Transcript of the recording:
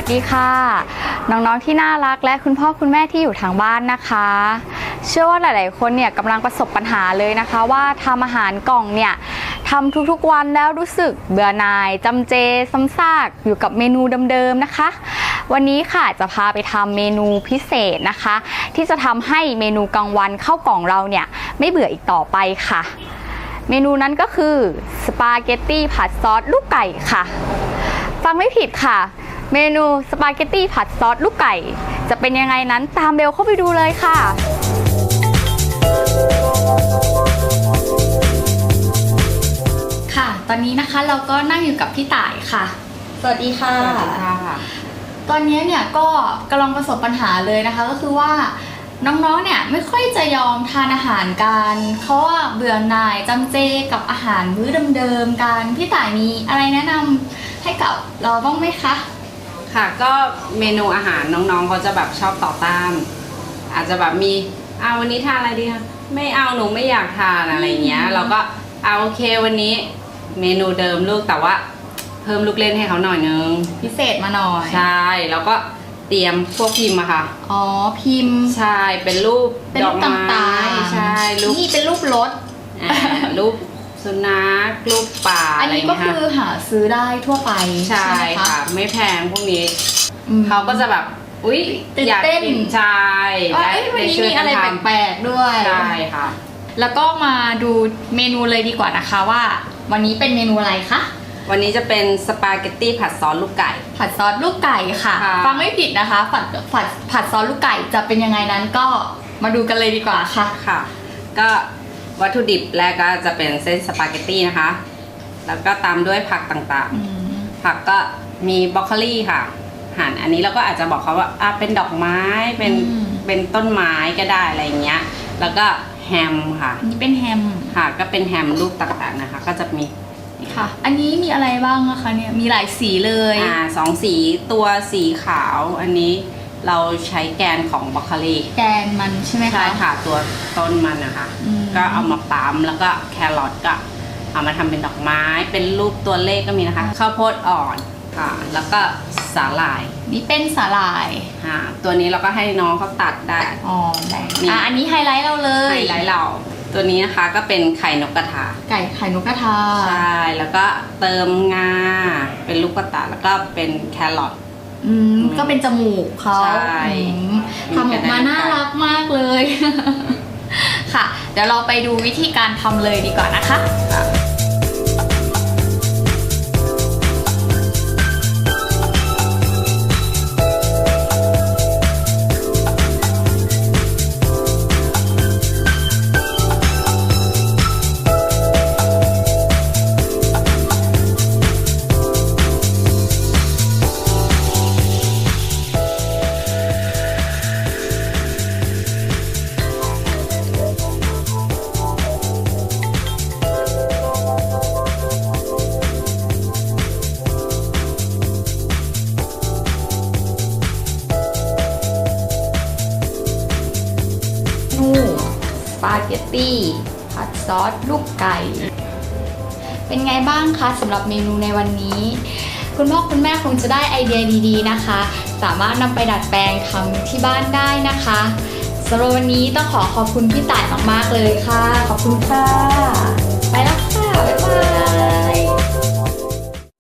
วัสดีค่ะ น้องๆที่น่ารักและคุณพ่อคุณแม่ที่อยู่ทางบ้านนะคะ เชื่อว่าหลาย ๆ คนเนี่ยกำลังประสบปัญหาเลยนะคะ ว่าทำอาหารกล่องเนี่ยทำทุกๆวันแล้วรู้สึกเบื่อหน่ายจำเจซ้ำซากอยู่กับเมนูเดิมๆนะคะ วันนี้ค่ะจะพาไปทำเมนูพิเศษนะคะ ที่จะทำให้เมนูกลางวันเข้ากล่องเราเนี่ยไม่เบื่ออีกต่อไปค่ะ เมนูนั้นก็คือสปาเกตตี้ผัดซอสลูกไก่ค่ะ ฟังไม่ผิดค่ะ เมนูสปาเกตตี้ผัดซอสลูกไก่ จะเป็นยังไงนั้นตามเบลเข้าไปดูเลยค่ะ ค่ะ ตอนนี้นะคะเราก็นั่งอยู่กับพี่ต่ายค่ะ สวัสดีค่ะ ตอนนี้เนี่ยก็กำลังประสบปัญหาเลยนะคะ ก็คือว่าน้องๆ เนี่ยไม่ค่อยจะยอมทานอาหารกันเขาว่าเบื่อหน่ายจำเจกับอาหารมื้อเดิมๆกันพี่ต่ายมีอะไรแนะนำให้กับเราบ้างไหมคะ ค่ะก็เมนูอาหารน้องๆเขาจะแบบชอบต่อต้าน อาจจะแบบมีเอาวันนี้ทานอะไรดีคะไม่เอาหนูไม่อยากทานอะไรเงี้ยอืมเราก็เอาโอเควันนี้ เมนูเดิมลูกแต่ว่า เพิ่มลูกเล่นให้เขาหน่อยนึงพิเศษมาหน่อย ใช่แล้วก็เตรียมพวกพิมพ์อะค่ะ อ๋อพิมพ์ ใช่เป็นรูปเป็นดรูอกปไม้ต่างๆใช่รูปนี่เป็นรูปรถ อ่ารูป สุนัขรูปป่าอันอะไรนี้ก็เงี้ยคือค่ะหาซื้อได้ทั่วไปใช่ไหมค่ะไม่แพงพวกนี้ อืม เขาก็จะแบบอุ๊ยตื่นอยากเต้น กินใช่ว่าเอ้ยวันนี้มีอะไรแปลกๆด้วยใช่ค่ะ แล้วก็มาดูเมนูเลยดีกว่านะคะว่า วันนี้เป็นเมนูอะไรคะ วันนี้จะเป็นสปาเกตตี้ผัดซอสลูกไก่ ผัดซอสลูกไก่ค่ะ ค่ะ ฟังไม่ผิดนะคะ ผัดผัดผัดซอสลูกไก่จะเป็นยังไงนั้นก็มาดูกันเลยดีกว่าค่ะ ค่ะ ก็ วัตถุดิบแรกก็จะเป็นเส้นสปาเกตตี้นะคะ แล้วก็ตามด้วยผักต่างอืมๆผักก็มีบรอกโคลีค่ะ หั่นอันนี้เราก็อาจจะบอกเขาว่าอะเป็นดอกไม้เป็นเป็นต้นไม้ก็ได้อะไรอย่างเงี้ย แล้วก็แฮมค่ะอันนี้เป็นแฮมค่ะ ก็เป็นแฮมรูปต่างๆนะคะ ก็จะมีค่ะ อันนี้มีอะไรบ้างนะคะเนี่ยมีหลายสีเลยอ่าสองสีตัวสีขาวอันนี้ เราใช้แกนของบรอกโคลีแกนมันใช่ไหมคะ ใช่ค่ะตัวต้นมันนะคะ อืม ก็เอามาปั๊มแล้วก็แครอทก็เอามาทำเป็นดอกไม้ เป็นรูปตัวเลขก็มีนะคะ ข้าวโพดอ่อนค่ะแล้วก็สาหร่ายนี่เป็นสาหร่ายค่ะตัวนี้เราก็ให้น้องเขาตัดได้ อ๋อแดงนี่ อะอันนี้ไฮไลท์เราเลยไฮไลท์เราตัวนี้นะคะก็เป็นไข่นกกระทา ไก่ไข่นกกระทา ใช่ แล้วก็เติมงา เป็นลูกกระตาแล้วก็เป็นแครอท อืมก็เป็นจมูกเขาใช่อืมทำออกมาน่ารักมากเลย ค่ะ เดี๋ยวเราไปดูวิธีการทำเลยดีกว่านะคะ ค่ะ ปาเกตตี้ผัดซอสลูกไก่ เป็นไงบ้างคะสำหรับเมนูในวันนี้ คุณพ่อคุณแม่คงจะได้ไอเดียดีๆนะคะ สามารถนำไปดัดแปลงทำที่บ้านได้นะคะสำหรับวันนี้ต้องขอขอบคุณพี่ต่ายมากๆเลยค่ะ ขอบคุณค่ะ ไปแล้ว